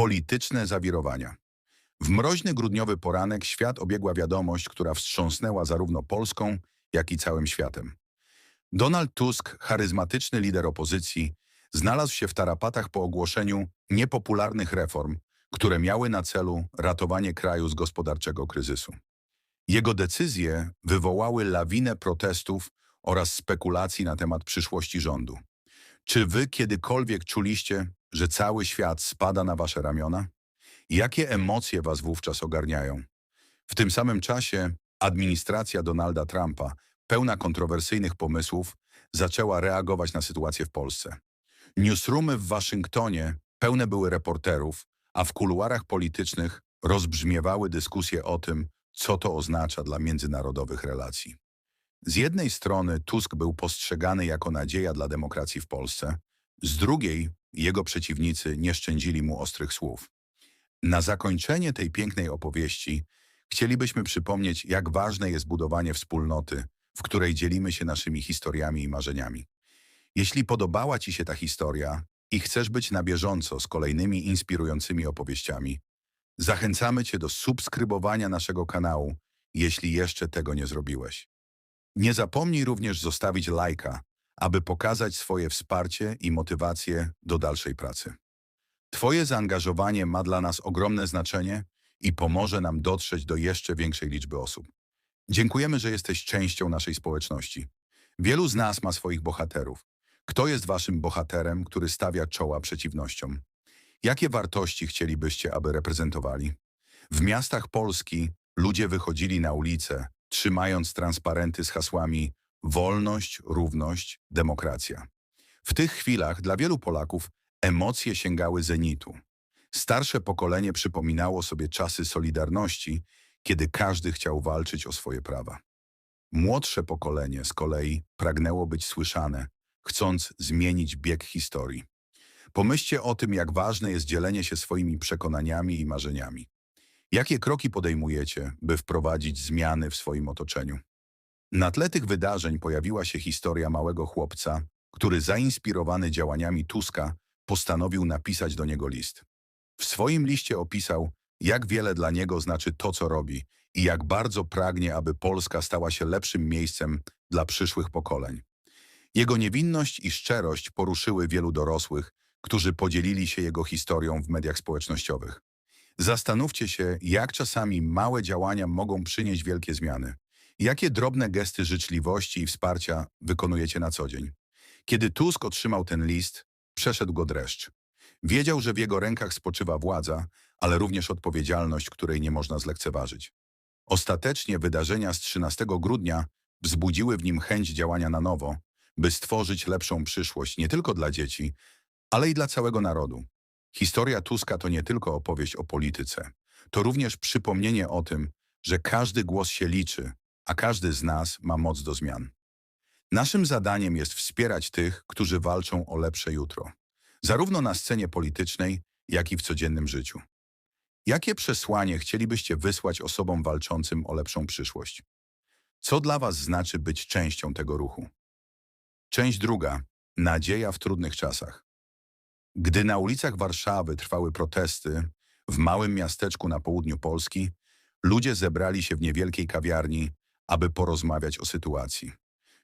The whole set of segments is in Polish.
Polityczne zawirowania. W mroźny grudniowy poranek świat obiegła wiadomość, która wstrząsnęła zarówno Polską, jak i całym światem. Donald Tusk, charyzmatyczny lider opozycji, znalazł się w tarapatach po ogłoszeniu niepopularnych reform, które miały na celu ratowanie kraju z gospodarczego kryzysu. Jego decyzje wywołały lawinę protestów oraz spekulacji na temat przyszłości rządu. Czy wy kiedykolwiek czuliście, że cały świat spada na wasze ramiona? Jakie emocje was wówczas ogarniają? W tym samym czasie administracja Donalda Trumpa, pełna kontrowersyjnych pomysłów, zaczęła reagować na sytuację w Polsce. Newsroomy w Waszyngtonie pełne były reporterów, a w kuluarach politycznych rozbrzmiewały dyskusje o tym, co to oznacza dla międzynarodowych relacji. Z jednej strony Tusk był postrzegany jako nadzieja dla demokracji w Polsce, z drugiej jego przeciwnicy nie szczędzili mu ostrych słów. Na zakończenie tej pięknej opowieści chcielibyśmy przypomnieć, jak ważne jest budowanie wspólnoty, w której dzielimy się naszymi historiami i marzeniami. Jeśli podobała Ci się ta historia i chcesz być na bieżąco z kolejnymi inspirującymi opowieściami, zachęcamy Cię do subskrybowania naszego kanału, jeśli jeszcze tego nie zrobiłeś. Nie zapomnij również zostawić lajka, aby pokazać swoje wsparcie i motywację do dalszej pracy. Twoje zaangażowanie ma dla nas ogromne znaczenie i pomoże nam dotrzeć do jeszcze większej liczby osób. Dziękujemy, że jesteś częścią naszej społeczności. Wielu z nas ma swoich bohaterów. Kto jest waszym bohaterem, który stawia czoła przeciwnościom? Jakie wartości chcielibyście, aby reprezentowali? W miastach Polski ludzie wychodzili na ulice, trzymając transparenty z hasłami wolność, równość, demokracja. W tych chwilach dla wielu Polaków emocje sięgały zenitu. Starsze pokolenie przypominało sobie czasy Solidarności, kiedy każdy chciał walczyć o swoje prawa. Młodsze pokolenie z kolei pragnęło być słyszane, chcąc zmienić bieg historii. Pomyślcie o tym, jak ważne jest dzielenie się swoimi przekonaniami i marzeniami. Jakie kroki podejmujecie, by wprowadzić zmiany w swoim otoczeniu? Na tle tych wydarzeń pojawiła się historia małego chłopca, który zainspirowany działaniami Tuska postanowił napisać do niego list. W swoim liście opisał, jak wiele dla niego znaczy to, co robi i jak bardzo pragnie, aby Polska stała się lepszym miejscem dla przyszłych pokoleń. Jego niewinność i szczerość poruszyły wielu dorosłych, którzy podzielili się jego historią w mediach społecznościowych. Zastanówcie się, jak czasami małe działania mogą przynieść wielkie zmiany. Jakie drobne gesty życzliwości i wsparcia wykonujecie na co dzień? Kiedy Tusk otrzymał ten list, przeszedł go dreszcz. Wiedział, że w jego rękach spoczywa władza, ale również odpowiedzialność, której nie można zlekceważyć. Ostatecznie wydarzenia z 13 grudnia wzbudziły w nim chęć działania na nowo, by stworzyć lepszą przyszłość nie tylko dla dzieci, ale i dla całego narodu. Historia Tuska to nie tylko opowieść o polityce. To również przypomnienie o tym, że każdy głos się liczy, a każdy z nas ma moc do zmian. Naszym zadaniem jest wspierać tych, którzy walczą o lepsze jutro, zarówno na scenie politycznej, jak i w codziennym życiu. Jakie przesłanie chcielibyście wysłać osobom walczącym o lepszą przyszłość? Co dla Was znaczy być częścią tego ruchu? Część druga. Nadzieja w trudnych czasach. Gdy na ulicach Warszawy trwały protesty, w małym miasteczku na południu Polski, ludzie zebrali się w niewielkiej kawiarni, aby porozmawiać o sytuacji.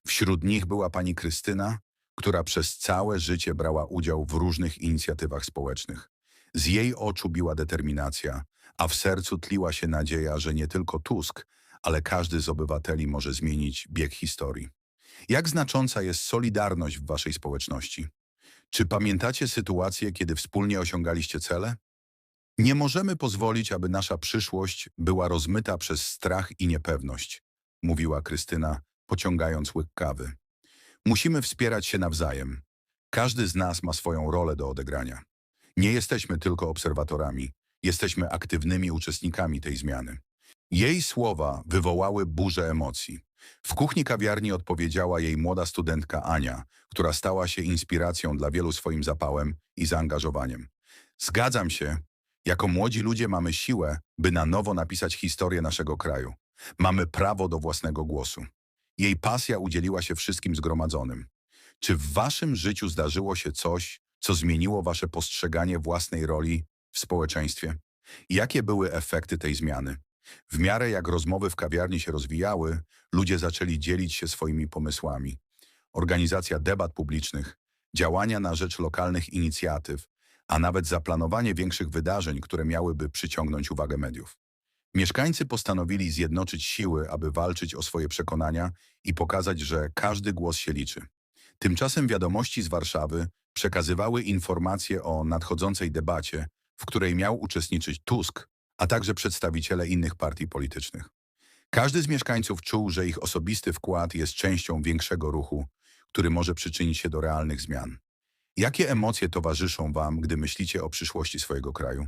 Wśród nich była pani Krystyna, która przez całe życie brała udział w różnych inicjatywach społecznych. Z jej oczu biła determinacja, a w sercu tliła się nadzieja, że nie tylko Tusk, ale każdy z obywateli może zmienić bieg historii. Jak znacząca jest solidarność w waszej społeczności? Czy pamiętacie sytuację, kiedy wspólnie osiągaliście cele? Nie możemy pozwolić, aby nasza przyszłość była rozmyta przez strach i niepewność, mówiła Krystyna, pociągając łyk kawy. Musimy wspierać się nawzajem. Każdy z nas ma swoją rolę do odegrania. Nie jesteśmy tylko obserwatorami, jesteśmy aktywnymi uczestnikami tej zmiany. Jej słowa wywołały burzę emocji. W kuchni kawiarni odpowiedziała jej młoda studentka Ania, która stała się inspiracją dla wielu swoim zapałem i zaangażowaniem. Zgadzam się, jako młodzi ludzie mamy siłę, by na nowo napisać historię naszego kraju. Mamy prawo do własnego głosu. Jej pasja udzieliła się wszystkim zgromadzonym. Czy w waszym życiu zdarzyło się coś, co zmieniło wasze postrzeganie własnej roli w społeczeństwie? Jakie były efekty tej zmiany? W miarę jak rozmowy w kawiarni się rozwijały, ludzie zaczęli dzielić się swoimi pomysłami. Organizacja debat publicznych, działania na rzecz lokalnych inicjatyw, a nawet zaplanowanie większych wydarzeń, które miałyby przyciągnąć uwagę mediów. Mieszkańcy postanowili zjednoczyć siły, aby walczyć o swoje przekonania i pokazać, że każdy głos się liczy. Tymczasem wiadomości z Warszawy przekazywały informacje o nadchodzącej debacie, w której miał uczestniczyć Tusk, a także przedstawiciele innych partii politycznych. Każdy z mieszkańców czuł, że ich osobisty wkład jest częścią większego ruchu, który może przyczynić się do realnych zmian. Jakie emocje towarzyszą Wam, gdy myślicie o przyszłości swojego kraju?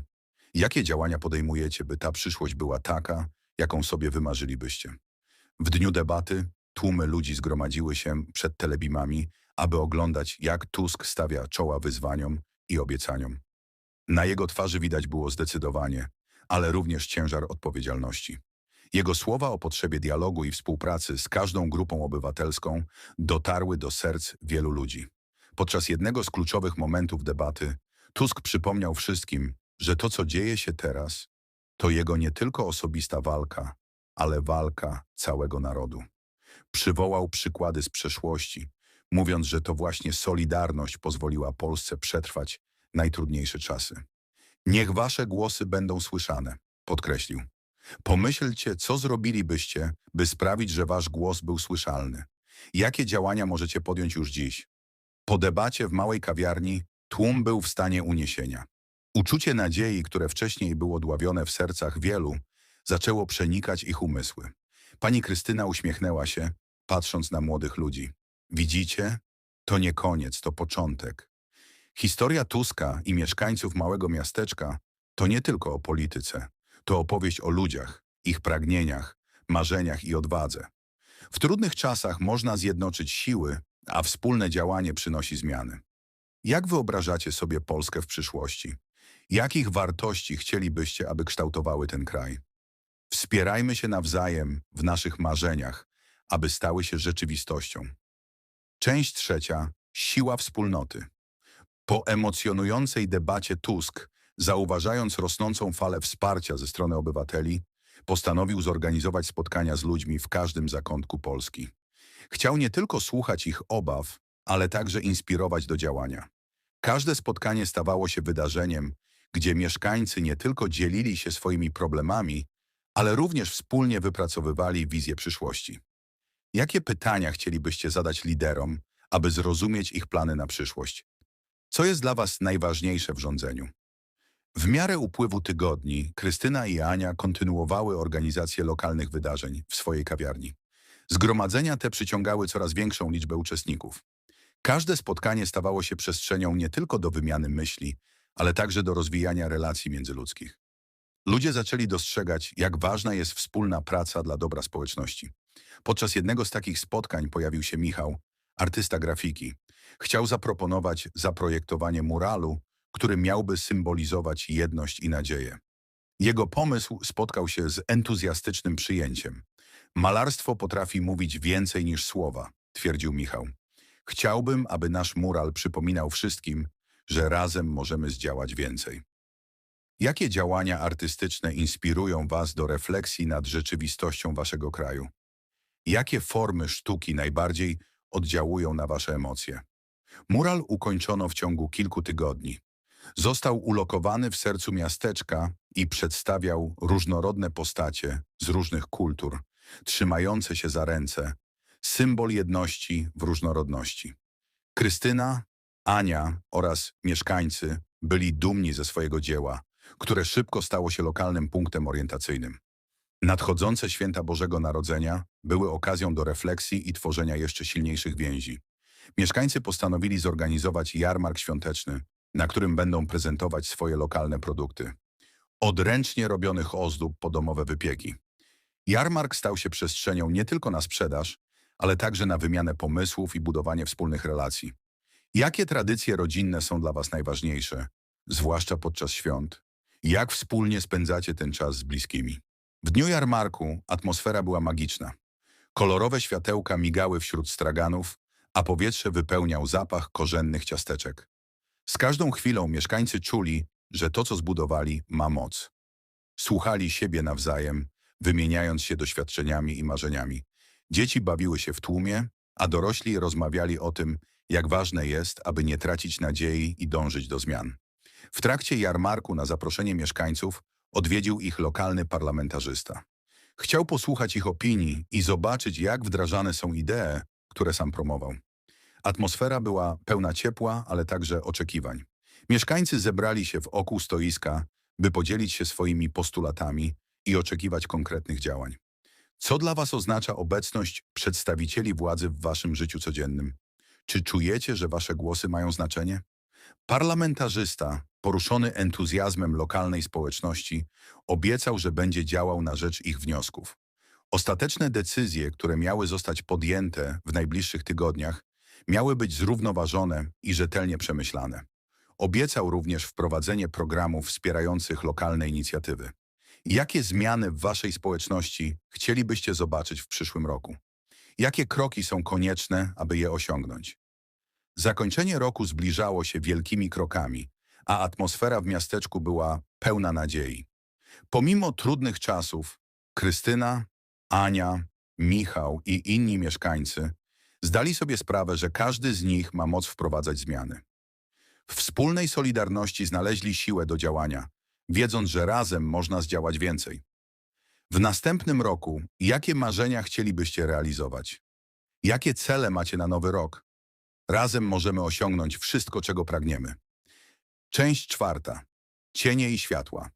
Jakie działania podejmujecie, by ta przyszłość była taka, jaką sobie wymarzylibyście? W dniu debaty tłumy ludzi zgromadziły się przed telebimami, aby oglądać, jak Tusk stawia czoła wyzwaniom i obiecaniom. Na jego twarzy widać było zdecydowanie, ale również ciężar odpowiedzialności. Jego słowa o potrzebie dialogu i współpracy z każdą grupą obywatelską dotarły do serc wielu ludzi. Podczas jednego z kluczowych momentów debaty Tusk przypomniał wszystkim, że to, co dzieje się teraz, to jego nie tylko osobista walka, ale walka całego narodu. Przywołał przykłady z przeszłości, mówiąc, że to właśnie solidarność pozwoliła Polsce przetrwać najtrudniejsze czasy. Niech wasze głosy będą słyszane, podkreślił. Pomyślcie, co zrobilibyście, by sprawić, że wasz głos był słyszalny. Jakie działania możecie podjąć już dziś? Po debacie w małej kawiarni tłum był w stanie uniesienia. Uczucie nadziei, które wcześniej było dławione w sercach wielu, zaczęło przenikać ich umysły. Pani Krystyna uśmiechnęła się, patrząc na młodych ludzi. Widzicie? To nie koniec, to początek. Historia Tuska i mieszkańców małego miasteczka to nie tylko o polityce. To opowieść o ludziach, ich pragnieniach, marzeniach i odwadze. W trudnych czasach można zjednoczyć siły, a wspólne działanie przynosi zmiany. Jak wyobrażacie sobie Polskę w przyszłości? Jakich wartości chcielibyście, aby kształtowały ten kraj? Wspierajmy się nawzajem w naszych marzeniach, aby stały się rzeczywistością. Część trzecia. Siła wspólnoty. Po emocjonującej debacie Tusk, zauważając rosnącą falę wsparcia ze strony obywateli, postanowił zorganizować spotkania z ludźmi w każdym zakątku Polski. Chciał nie tylko słuchać ich obaw, ale także inspirować do działania. Każde spotkanie stawało się wydarzeniem, gdzie mieszkańcy nie tylko dzielili się swoimi problemami, ale również wspólnie wypracowywali wizję przyszłości. Jakie pytania chcielibyście zadać liderom, aby zrozumieć ich plany na przyszłość? Co jest dla Was najważniejsze w rządzeniu? W miarę upływu tygodni Krystyna i Ania kontynuowały organizację lokalnych wydarzeń w swojej kawiarni. Zgromadzenia te przyciągały coraz większą liczbę uczestników. Każde spotkanie stawało się przestrzenią nie tylko do wymiany myśli, ale także do rozwijania relacji międzyludzkich. Ludzie zaczęli dostrzegać, jak ważna jest wspólna praca dla dobra społeczności. Podczas jednego z takich spotkań pojawił się Michał, artysta grafiki. Chciał zaproponować zaprojektowanie muralu, który miałby symbolizować jedność i nadzieję. Jego pomysł spotkał się z entuzjastycznym przyjęciem. Malarstwo potrafi mówić więcej niż słowa, twierdził Michał. Chciałbym, aby nasz mural przypominał wszystkim, że razem możemy zdziałać więcej. Jakie działania artystyczne inspirują Was do refleksji nad rzeczywistością Waszego kraju? Jakie formy sztuki najbardziej oddziałują na Wasze emocje? Mural ukończono w ciągu kilku tygodni. Został ulokowany w sercu miasteczka i przedstawiał różnorodne postacie z różnych kultur, trzymające się za ręce, symbol jedności w różnorodności. Krystyna, Ania oraz mieszkańcy byli dumni ze swojego dzieła, które szybko stało się lokalnym punktem orientacyjnym. Nadchodzące święta Bożego Narodzenia były okazją do refleksji i tworzenia jeszcze silniejszych więzi. Mieszkańcy postanowili zorganizować jarmark świąteczny, na którym będą prezentować swoje lokalne produkty. Od ręcznie robionych ozdób po domowe wypieki. Jarmark stał się przestrzenią nie tylko na sprzedaż, ale także na wymianę pomysłów i budowanie wspólnych relacji. Jakie tradycje rodzinne są dla Was najważniejsze, zwłaszcza podczas świąt? Jak wspólnie spędzacie ten czas z bliskimi? W dniu jarmarku atmosfera była magiczna. Kolorowe światełka migały wśród straganów, a powietrze wypełniał zapach korzennych ciasteczek. Z każdą chwilą mieszkańcy czuli, że to, co zbudowali, ma moc. Słuchali siebie nawzajem, wymieniając się doświadczeniami i marzeniami. Dzieci bawiły się w tłumie, a dorośli rozmawiali o tym, jak ważne jest, aby nie tracić nadziei i dążyć do zmian. W trakcie jarmarku na zaproszenie mieszkańców odwiedził ich lokalny parlamentarzysta. Chciał posłuchać ich opinii i zobaczyć, jak wdrażane są idee, które sam promował. Atmosfera była pełna ciepła, ale także oczekiwań. Mieszkańcy zebrali się w oku stoiska, by podzielić się swoimi postulatami i oczekiwać konkretnych działań. Co dla Was oznacza obecność przedstawicieli władzy w Waszym życiu codziennym? Czy czujecie, że Wasze głosy mają znaczenie? Parlamentarzysta, poruszony entuzjazmem lokalnej społeczności, obiecał, że będzie działał na rzecz ich wniosków. Ostateczne decyzje, które miały zostać podjęte w najbliższych tygodniach, miały być zrównoważone i rzetelnie przemyślane. Obiecał również wprowadzenie programów wspierających lokalne inicjatywy. Jakie zmiany w Waszej społeczności chcielibyście zobaczyć w przyszłym roku? Jakie kroki są konieczne, aby je osiągnąć? Zakończenie roku zbliżało się wielkimi krokami, a atmosfera w miasteczku była pełna nadziei. Pomimo trudnych czasów, Krystyna, Ania, Michał i inni mieszkańcy zdali sobie sprawę, że każdy z nich ma moc wprowadzać zmiany. W wspólnej solidarności znaleźli siłę do działania, wiedząc, że razem można zdziałać więcej. W następnym roku jakie marzenia chcielibyście realizować? Jakie cele macie na nowy rok? Razem możemy osiągnąć wszystko, czego pragniemy. Część czwarta. Cienie i światła.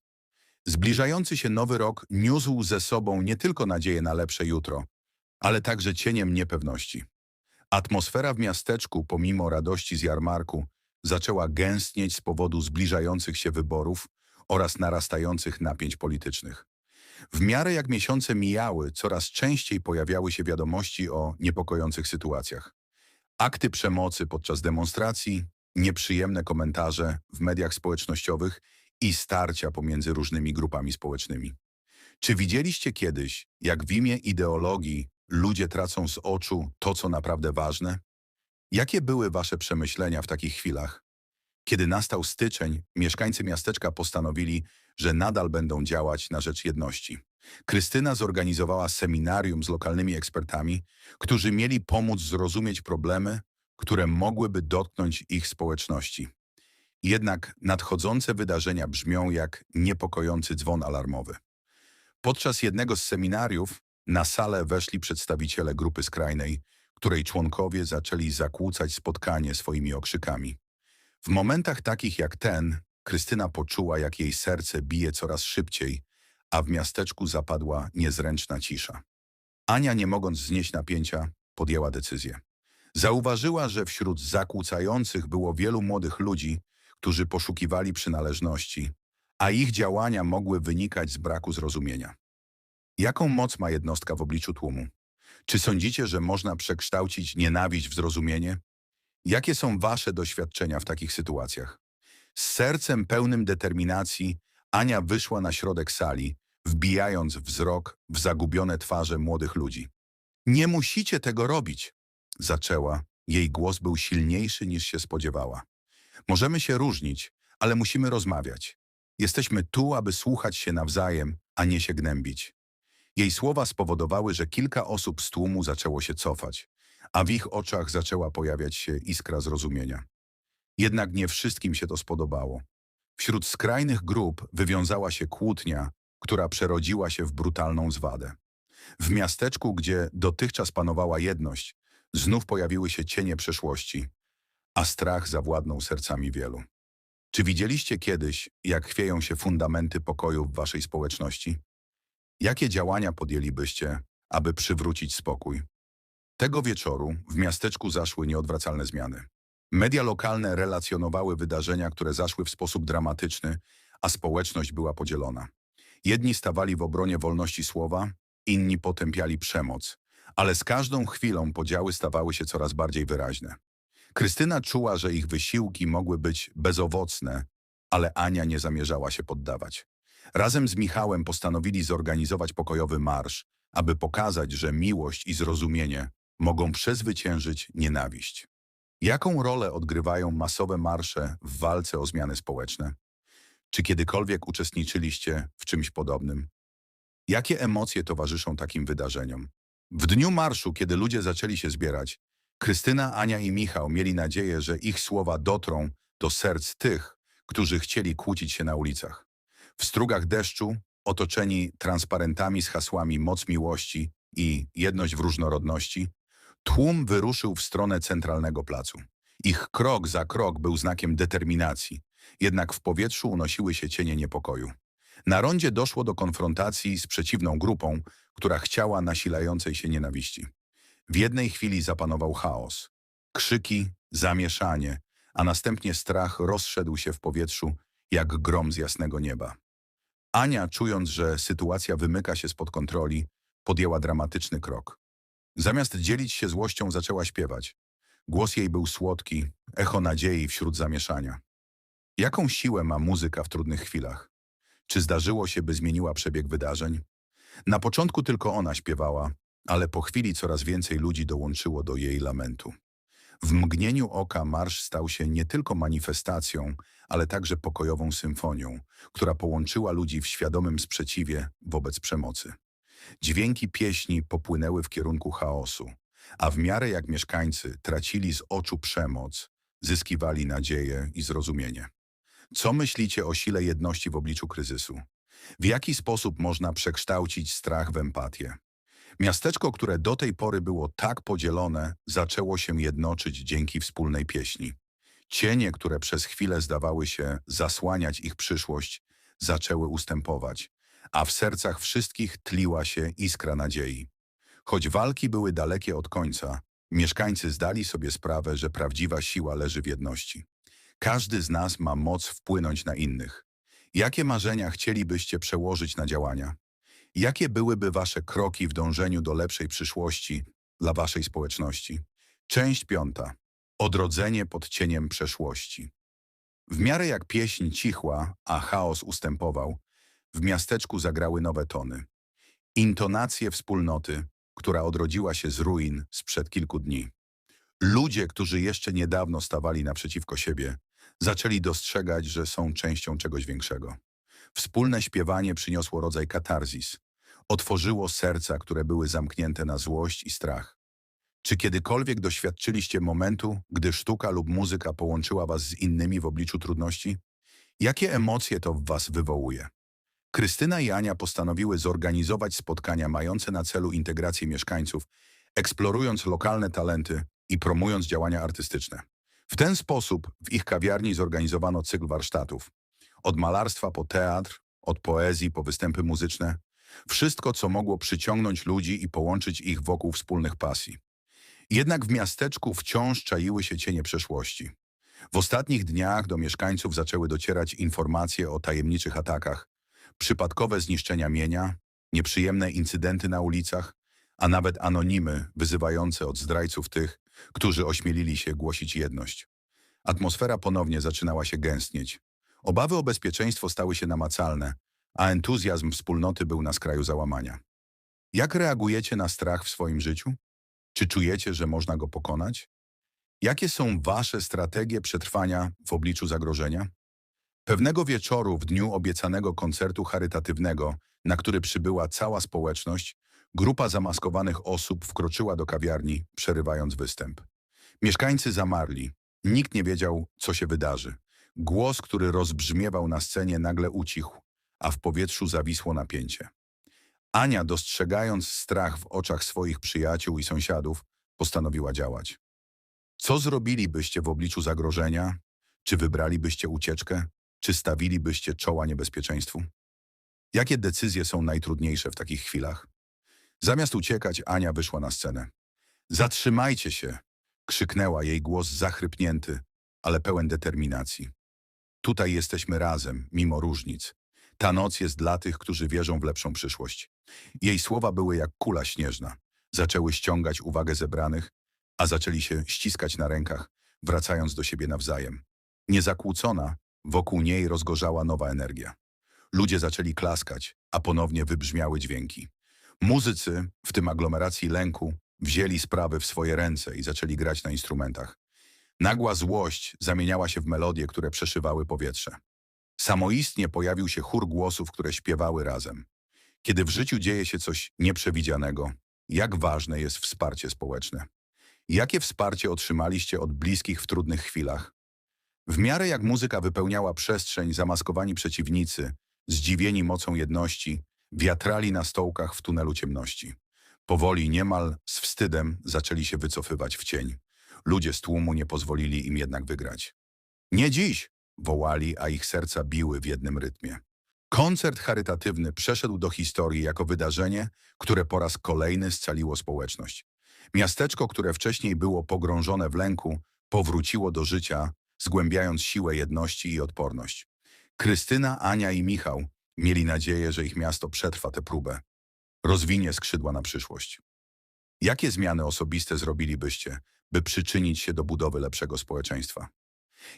Zbliżający się nowy rok niósł ze sobą nie tylko nadzieję na lepsze jutro, ale także cieniem niepewności. Atmosfera w miasteczku, pomimo radości z jarmarku, zaczęła gęstnieć z powodu zbliżających się wyborów oraz narastających napięć politycznych. W miarę jak miesiące mijały, coraz częściej pojawiały się wiadomości o niepokojących sytuacjach. Akty przemocy podczas demonstracji, nieprzyjemne komentarze w mediach społecznościowych i starcia pomiędzy różnymi grupami społecznymi. Czy widzieliście kiedyś, jak w imię ideologii ludzie tracą z oczu to, co naprawdę ważne? Jakie były wasze przemyślenia w takich chwilach? Kiedy nastał styczeń, mieszkańcy miasteczka postanowili, że nadal będą działać na rzecz jedności. Krystyna zorganizowała seminarium z lokalnymi ekspertami, którzy mieli pomóc zrozumieć problemy, które mogłyby dotknąć ich społeczności. Jednak nadchodzące wydarzenia brzmią jak niepokojący dzwon alarmowy. Podczas jednego z seminariów na salę weszli przedstawiciele grupy skrajnej, której członkowie zaczęli zakłócać spotkanie swoimi okrzykami. W momentach takich jak ten, Krystyna poczuła, jak jej serce bije coraz szybciej, a w miasteczku zapadła niezręczna cisza. Ania, nie mogąc znieść napięcia, podjęła decyzję. Zauważyła, że wśród zakłócających było wielu młodych ludzi, którzy poszukiwali przynależności, a ich działania mogły wynikać z braku zrozumienia. Jaką moc ma jednostka w obliczu tłumu? Czy sądzicie, że można przekształcić nienawiść w zrozumienie? Jakie są wasze doświadczenia w takich sytuacjach? Z sercem pełnym determinacji Ania wyszła na środek sali, wbijając wzrok w zagubione twarze młodych ludzi. Nie musicie tego robić, zaczęła. Jej głos był silniejszy niż się spodziewała. Możemy się różnić, ale musimy rozmawiać. Jesteśmy tu, aby słuchać się nawzajem, a nie się gnębić. Jej słowa spowodowały, że kilka osób z tłumu zaczęło się cofać, a w ich oczach zaczęła pojawiać się iskra zrozumienia. Jednak nie wszystkim się to spodobało. Wśród skrajnych grup wywiązała się kłótnia, która przerodziła się w brutalną zwadę. W miasteczku, gdzie dotychczas panowała jedność, znów pojawiły się cienie przeszłości, a strach zawładnął sercami wielu. Czy widzieliście kiedyś, jak chwieją się fundamenty pokoju w waszej społeczności? Jakie działania podjęlibyście, aby przywrócić spokój? Tego wieczoru w miasteczku zaszły nieodwracalne zmiany. Media lokalne relacjonowały wydarzenia, które zaszły w sposób dramatyczny, a społeczność była podzielona. Jedni stawali w obronie wolności słowa, inni potępiali przemoc, ale z każdą chwilą podziały stawały się coraz bardziej wyraźne. Krystyna czuła, że ich wysiłki mogły być bezowocne, ale Ania nie zamierzała się poddawać. Razem z Michałem postanowili zorganizować pokojowy marsz, aby pokazać, że miłość i zrozumienie mogą przezwyciężyć nienawiść. Jaką rolę odgrywają masowe marsze w walce o zmiany społeczne? Czy kiedykolwiek uczestniczyliście w czymś podobnym? Jakie emocje towarzyszą takim wydarzeniom? W dniu marszu, kiedy ludzie zaczęli się zbierać, Krystyna, Ania i Michał mieli nadzieję, że ich słowa dotrą do serc tych, którzy chcieli kłócić się na ulicach. W strugach deszczu, otoczeni transparentami z hasłami Moc miłości i Jedność w różnorodności, tłum wyruszył w stronę centralnego placu. Ich krok za krok był znakiem determinacji, jednak w powietrzu unosiły się cienie niepokoju. Na rondzie doszło do konfrontacji z przeciwną grupą, która chciała nasilającej się nienawiści. W jednej chwili zapanował chaos. Krzyki, zamieszanie, a następnie strach rozszedł się w powietrzu jak grom z jasnego nieba. Ania, czując, że sytuacja wymyka się spod kontroli, podjęła dramatyczny krok. Zamiast dzielić się złością, zaczęła śpiewać. Głos jej był słodki, echo nadziei wśród zamieszania. Jaką siłę ma muzyka w trudnych chwilach? Czy zdarzyło się, by zmieniła przebieg wydarzeń? Na początku tylko ona śpiewała, ale po chwili coraz więcej ludzi dołączyło do jej lamentu. W mgnieniu oka marsz stał się nie tylko manifestacją, ale także pokojową symfonią, która połączyła ludzi w świadomym sprzeciwie wobec przemocy. Dźwięki pieśni popłynęły w kierunku chaosu, a w miarę jak mieszkańcy tracili z oczu przemoc, zyskiwali nadzieję i zrozumienie. Co myślicie o sile jedności w obliczu kryzysu? W jaki sposób można przekształcić strach w empatię? Miasteczko, które do tej pory było tak podzielone, zaczęło się jednoczyć dzięki wspólnej pieśni. Cienie, które przez chwilę zdawały się zasłaniać ich przyszłość, zaczęły ustępować, a w sercach wszystkich tliła się iskra nadziei. Choć walki były dalekie od końca, mieszkańcy zdali sobie sprawę, że prawdziwa siła leży w jedności. Każdy z nas ma moc wpłynąć na innych. Jakie marzenia chcielibyście przełożyć na działania? Jakie byłyby wasze kroki w dążeniu do lepszej przyszłości dla waszej społeczności? Część piąta. Odrodzenie pod cieniem przeszłości. W miarę jak pieśń cichła, a chaos ustępował, w miasteczku zagrały nowe tony. Intonacje wspólnoty, która odrodziła się z ruin sprzed kilku dni. Ludzie, którzy jeszcze niedawno stawali naprzeciwko siebie, zaczęli dostrzegać, że są częścią czegoś większego. Wspólne śpiewanie przyniosło rodzaj katarzis. Otworzyło serca, które były zamknięte na złość i strach. Czy kiedykolwiek doświadczyliście momentu, gdy sztuka lub muzyka połączyła was z innymi w obliczu trudności? Jakie emocje to w was wywołuje? Krystyna i Ania postanowiły zorganizować spotkania mające na celu integrację mieszkańców, eksplorując lokalne talenty i promując działania artystyczne. W ten sposób w ich kawiarni zorganizowano cykl warsztatów. Od malarstwa po teatr, od poezji po występy muzyczne. Wszystko, co mogło przyciągnąć ludzi i połączyć ich wokół wspólnych pasji. Jednak w miasteczku wciąż czaiły się cienie przeszłości. W ostatnich dniach do mieszkańców zaczęły docierać informacje o tajemniczych atakach, przypadkowe zniszczenia mienia, nieprzyjemne incydenty na ulicach, a nawet anonimy wyzywające od zdrajców tych, którzy ośmielili się głosić jedność. Atmosfera ponownie zaczynała się gęstnieć. Obawy o bezpieczeństwo stały się namacalne, a entuzjazm wspólnoty był na skraju załamania. Jak reagujecie na strach w swoim życiu? Czy czujecie, że można go pokonać? Jakie są wasze strategie przetrwania w obliczu zagrożenia? Pewnego wieczoru w dniu obiecanego koncertu charytatywnego, na który przybyła cała społeczność, grupa zamaskowanych osób wkroczyła do kawiarni, przerywając występ. Mieszkańcy zamarli. Nikt nie wiedział, co się wydarzy. Głos, który rozbrzmiewał na scenie, nagle ucichł, a w powietrzu zawisło napięcie. Ania, dostrzegając strach w oczach swoich przyjaciół i sąsiadów, postanowiła działać. Co zrobilibyście w obliczu zagrożenia? Czy wybralibyście ucieczkę? Czy stawilibyście czoła niebezpieczeństwu? Jakie decyzje są najtrudniejsze w takich chwilach? Zamiast uciekać, Ania wyszła na scenę. Zatrzymajcie się! krzyknęła jej głos zachrypnięty, ale pełen determinacji. Tutaj jesteśmy razem, mimo różnic. Ta noc jest dla tych, którzy wierzą w lepszą przyszłość. Jej słowa były jak kula śnieżna. Zaczęły ściągać uwagę zebranych, a zaczęli się ściskać na rękach, wracając do siebie nawzajem. Niezakłócona, wokół niej rozgorzała nowa energia. Ludzie zaczęli klaskać, a ponownie wybrzmiały dźwięki. Muzycy, w tym aglomeracji lęku, wzięli sprawy w swoje ręce i zaczęli grać na instrumentach. Nagła złość zamieniała się w melodie, które przeszywały powietrze. Samoistnie pojawił się chór głosów, które śpiewały razem. Kiedy w życiu dzieje się coś nieprzewidzianego, jak ważne jest wsparcie społeczne? Jakie wsparcie otrzymaliście od bliskich w trudnych chwilach? W miarę jak muzyka wypełniała przestrzeń, zamaskowani przeciwnicy, zdziwieni mocą jedności, wiatrali na stołkach w tunelu ciemności. Powoli, niemal z wstydem, zaczęli się wycofywać w cień. Ludzie z tłumu nie pozwolili im jednak wygrać. Nie dziś! wołali, a ich serca biły w jednym rytmie. Koncert charytatywny przeszedł do historii jako wydarzenie, które po raz kolejny scaliło społeczność. Miasteczko, które wcześniej było pogrążone w lęku, powróciło do życia, zgłębiając siłę jedności i odporność. Krystyna, Ania i Michał mieli nadzieję, że ich miasto przetrwa tę próbę. Rozwinie skrzydła na przyszłość. Jakie zmiany osobiste zrobilibyście, by przyczynić się do budowy lepszego społeczeństwa?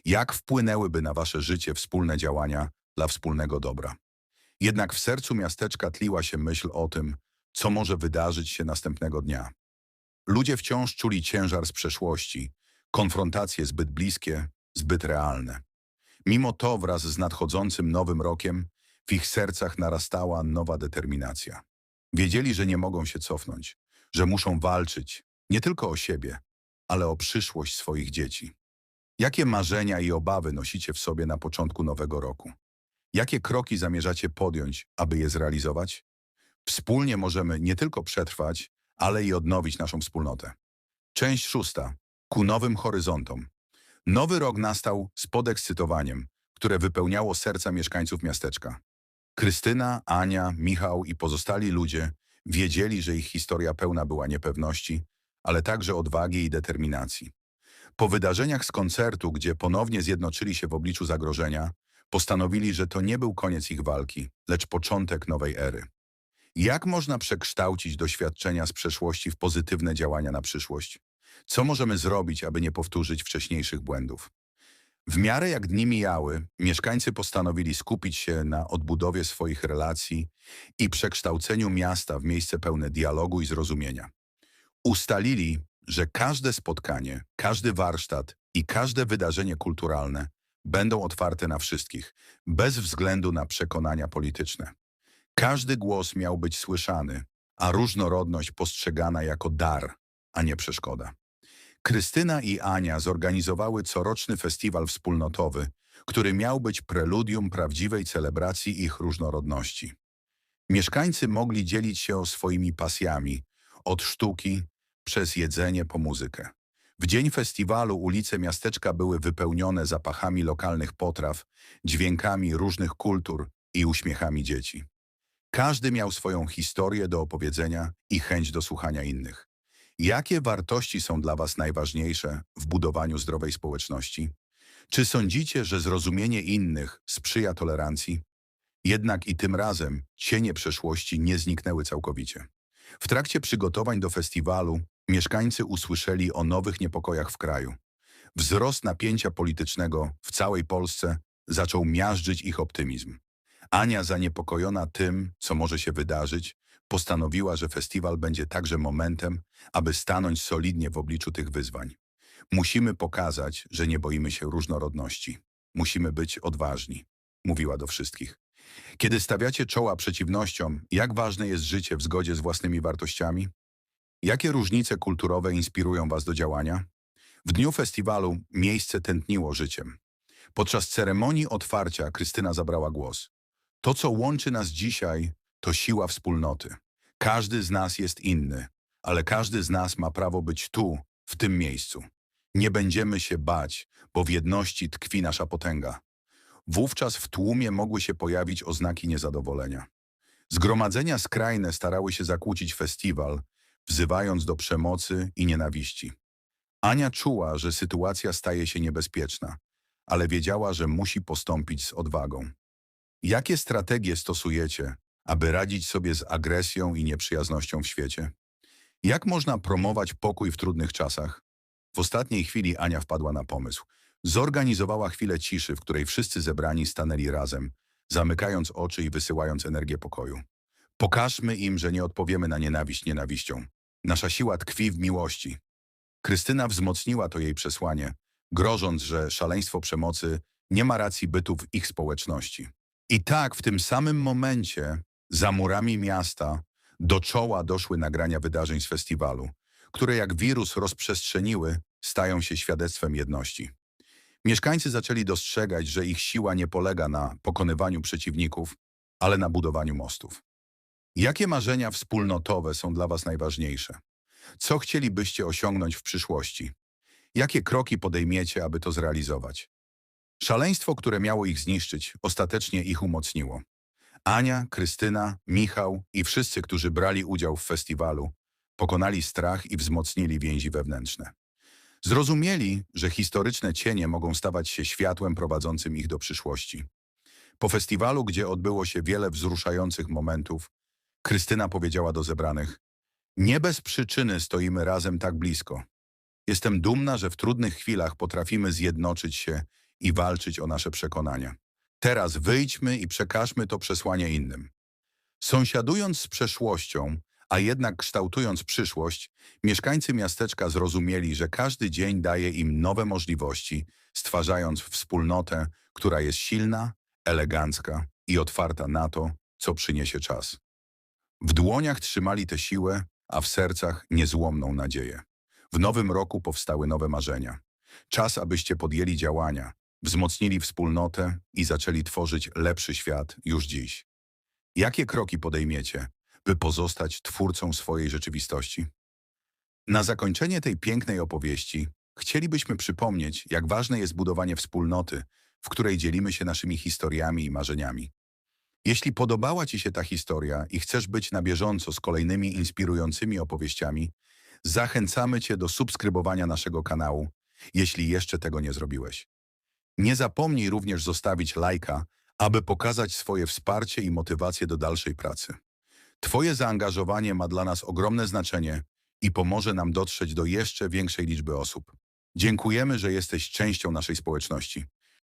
Jak wpłynęłyby na wasze życie wspólne działania dla wspólnego dobra? Jednak w sercu miasteczka tliła się myśl o tym, co może wydarzyć się następnego dnia. Ludzie wciąż czuli ciężar z przeszłości, konfrontacje zbyt bliskie, zbyt realne. Mimo to wraz z nadchodzącym nowym rokiem w ich sercach narastała nowa determinacja. Wiedzieli, że nie mogą się cofnąć, że muszą walczyć nie tylko o siebie, ale o przyszłość swoich dzieci. Jakie marzenia i obawy nosicie w sobie na początku nowego roku? Jakie kroki zamierzacie podjąć, aby je zrealizować? Wspólnie możemy nie tylko przetrwać, ale i odnowić naszą wspólnotę. Część szósta. Ku nowym horyzontom. Nowy rok nastał z podekscytowaniem, które wypełniało serca mieszkańców miasteczka. Krystyna, Ania, Michał i pozostali ludzie wiedzieli, że ich historia pełna była niepewności, ale także odwagi i determinacji. Po wydarzeniach z koncertu, gdzie ponownie zjednoczyli się w obliczu zagrożenia, postanowili, że to nie był koniec ich walki, lecz początek nowej ery. Jak można przekształcić doświadczenia z przeszłości w pozytywne działania na przyszłość? Co możemy zrobić, aby nie powtórzyć wcześniejszych błędów? W miarę jak dni mijały, mieszkańcy postanowili skupić się na odbudowie swoich relacji i przekształceniu miasta w miejsce pełne dialogu i zrozumienia. Ustalili, że każde spotkanie, każdy warsztat i każde wydarzenie kulturalne będą otwarte na wszystkich, bez względu na przekonania polityczne. Każdy głos miał być słyszany, a różnorodność postrzegana jako dar, a nie przeszkoda. Krystyna i Ania zorganizowały coroczny festiwal wspólnotowy, który miał być preludium prawdziwej celebracji ich różnorodności. Mieszkańcy mogli dzielić się swoimi pasjami, od sztuki, przez jedzenie po muzykę. W dzień festiwalu ulice miasteczka były wypełnione zapachami lokalnych potraw, dźwiękami różnych kultur i uśmiechami dzieci. Każdy miał swoją historię do opowiedzenia i chęć do słuchania innych. Jakie wartości są dla Was najważniejsze w budowaniu zdrowej społeczności? Czy sądzicie, że zrozumienie innych sprzyja tolerancji? Jednak i tym razem cienie przeszłości nie zniknęły całkowicie. W trakcie przygotowań do festiwalu mieszkańcy usłyszeli o nowych niepokojach w kraju. Wzrost napięcia politycznego w całej Polsce zaczął miażdżyć ich optymizm. Ania, zaniepokojona tym, co może się wydarzyć, postanowiła, że festiwal będzie także momentem, aby stanąć solidnie w obliczu tych wyzwań. Musimy pokazać, że nie boimy się różnorodności. Musimy być odważni, mówiła do wszystkich. Kiedy stawiacie czoła przeciwnościom, jak ważne jest życie w zgodzie z własnymi wartościami? Jakie różnice kulturowe inspirują Was do działania? W dniu festiwalu miejsce tętniło życiem. Podczas ceremonii otwarcia Krystyna zabrała głos. To, co łączy nas dzisiaj, to siła wspólnoty. Każdy z nas jest inny, ale każdy z nas ma prawo być tu, w tym miejscu. Nie będziemy się bać, bo w jedności tkwi nasza potęga. Wówczas w tłumie mogły się pojawić oznaki niezadowolenia. Zgromadzenia skrajne starały się zakłócić festiwal, wzywając do przemocy i nienawiści. Ania czuła, że sytuacja staje się niebezpieczna, ale wiedziała, że musi postąpić z odwagą. Jakie strategie stosujecie, aby radzić sobie z agresją i nieprzyjaznością w świecie? Jak można promować pokój w trudnych czasach? W ostatniej chwili Ania wpadła na pomysł. Zorganizowała chwilę ciszy, w której wszyscy zebrani stanęli razem, zamykając oczy i wysyłając energię pokoju. Pokażmy im, że nie odpowiemy na nienawiść nienawiścią. Nasza siła tkwi w miłości. Krystyna wzmocniła to jej przesłanie, grożąc, że szaleństwo przemocy nie ma racji bytu w ich społeczności. I tak w tym samym momencie za murami miasta do czoła doszły nagrania wydarzeń z festiwalu, które jak wirus rozprzestrzeniły, stają się świadectwem jedności. Mieszkańcy zaczęli dostrzegać, że ich siła nie polega na pokonywaniu przeciwników, ale na budowaniu mostów. Jakie marzenia wspólnotowe są dla Was najważniejsze? Co chcielibyście osiągnąć w przyszłości? Jakie kroki podejmiecie, aby to zrealizować? Szaleństwo, które miało ich zniszczyć, ostatecznie ich umocniło. Ania, Krystyna, Michał i wszyscy, którzy brali udział w festiwalu, pokonali strach i wzmocnili więzi wewnętrzne. Zrozumieli, że historyczne cienie mogą stawać się światłem prowadzącym ich do przyszłości. Po festiwalu, gdzie odbyło się wiele wzruszających momentów, Krystyna powiedziała do zebranych: Nie bez przyczyny stoimy razem tak blisko. Jestem dumna, że w trudnych chwilach potrafimy zjednoczyć się i walczyć o nasze przekonania. Teraz wyjdźmy i przekażmy to przesłanie innym. Sąsiadując z przeszłością, a jednak kształtując przyszłość, mieszkańcy miasteczka zrozumieli, że każdy dzień daje im nowe możliwości, stwarzając wspólnotę, która jest silna, elegancka i otwarta na to, co przyniesie czas. W dłoniach trzymali tę siłę, a w sercach niezłomną nadzieję. W nowym roku powstały nowe marzenia. Czas, abyście podjęli działania, wzmocnili wspólnotę i zaczęli tworzyć lepszy świat już dziś. Jakie kroki podejmiecie, by pozostać twórcą swojej rzeczywistości? Na zakończenie tej pięknej opowieści chcielibyśmy przypomnieć, jak ważne jest budowanie wspólnoty, w której dzielimy się naszymi historiami i marzeniami. Jeśli podobała Ci się ta historia i chcesz być na bieżąco z kolejnymi inspirującymi opowieściami, zachęcamy Cię do subskrybowania naszego kanału, jeśli jeszcze tego nie zrobiłeś. Nie zapomnij również zostawić lajka, aby pokazać swoje wsparcie i motywację do dalszej pracy. Twoje zaangażowanie ma dla nas ogromne znaczenie i pomoże nam dotrzeć do jeszcze większej liczby osób. Dziękujemy, że jesteś częścią naszej społeczności.